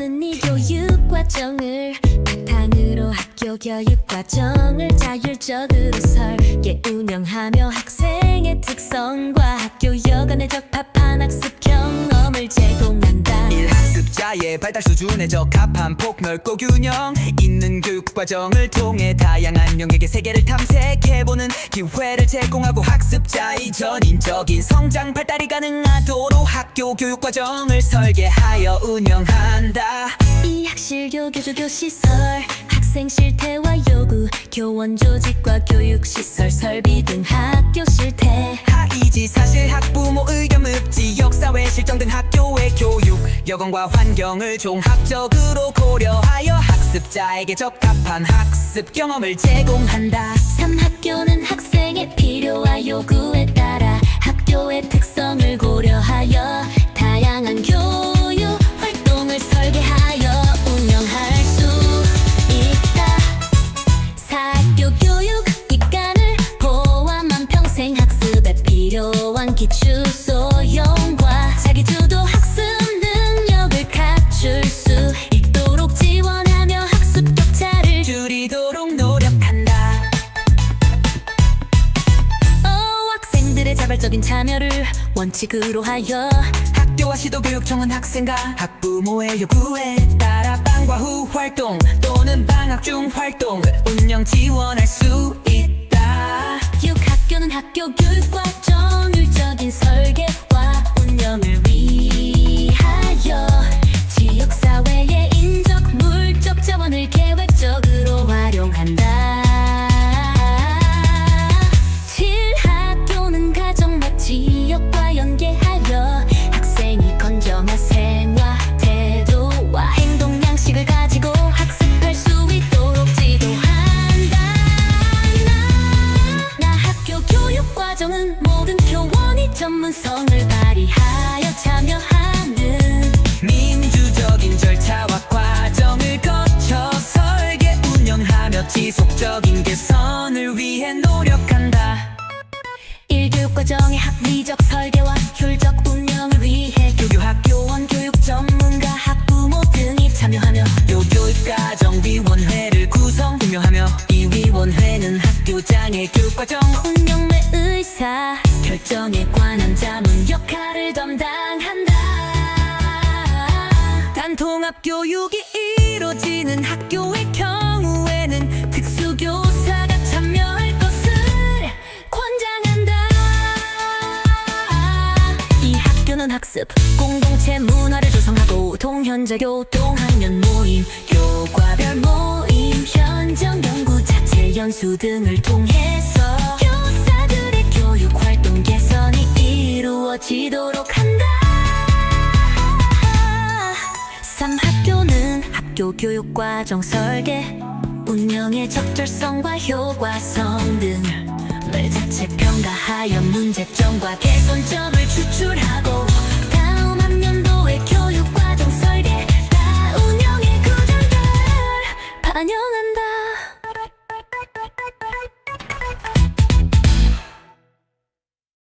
3학교는 이 교육 과정을 바탕으로 학교 교육 과정을 자율적으로 설계 운영하며 학생의 특성과 학교 여건에 적합한 학습 경험을 제공한다 1학습자의 발달 수준에 적합한 폭넓고 균형. 있는 교육 과정을 통해 다양한 영역의 세계를 탐색해보는 기회를 제공하고 학습자의 전인적인 성장 발달이 가능하도록 학교 교육 과정을 설계하여 운영한다. 이 학실교 교조교 시설 학생 실태와 요구 교원 조직과 교육 시설 설비 등 학교 실태. 학이지 사실 학부모 의견 묻지 역사회 실정 등 학교의 교육 여건과 환경을 종합적으로 고려하여 학습자에게 적합한 학습 경험을 제공한다. 3학교는 학생의 필요와 요구에 따라 자발적인 참여를 원칙으로 하여 학교와 시도교육청은 학생과 학부모의 요구에 따라 방과 후 활동 또는 방학 중 활동 운영 지원할 수 있다. 교육학교는 학교 교육과 정율 과정은 모든 교원이 전문성을 발휘하여 참여하는 민주적인 절차와 과정을 거쳐 설계 운영하며 지속적인 개선을 위해 노력한다. 1교육 과정의 합리적 설계와 효율적 운영을 위해 교교학 교원 교육 전문가 학부모 등이 참여하며 교교과정위원회를 구성 운영하며 이 위원회는 학교장의 교육과정 결정에 관한 자문 역할을 담당한다. 단통합 교육이 이루어지는 학교의 경우에는 특수교사가 참여할 것을 권장한다. 이 학교는 학습 공동체 문화를 조성하고 동현자 교동학년 모임 교과별 모임 현장 연구 자체 연수 등을 통해서 지도록 한다. 삼 학교는 학교 교육과정 설계 운영의 적절성과 효과성 등을 자체 평가하여 문제점과 개선점을 추출하고 다음 학년도의 교육과정 설계 다 운영의 구조들. 반영하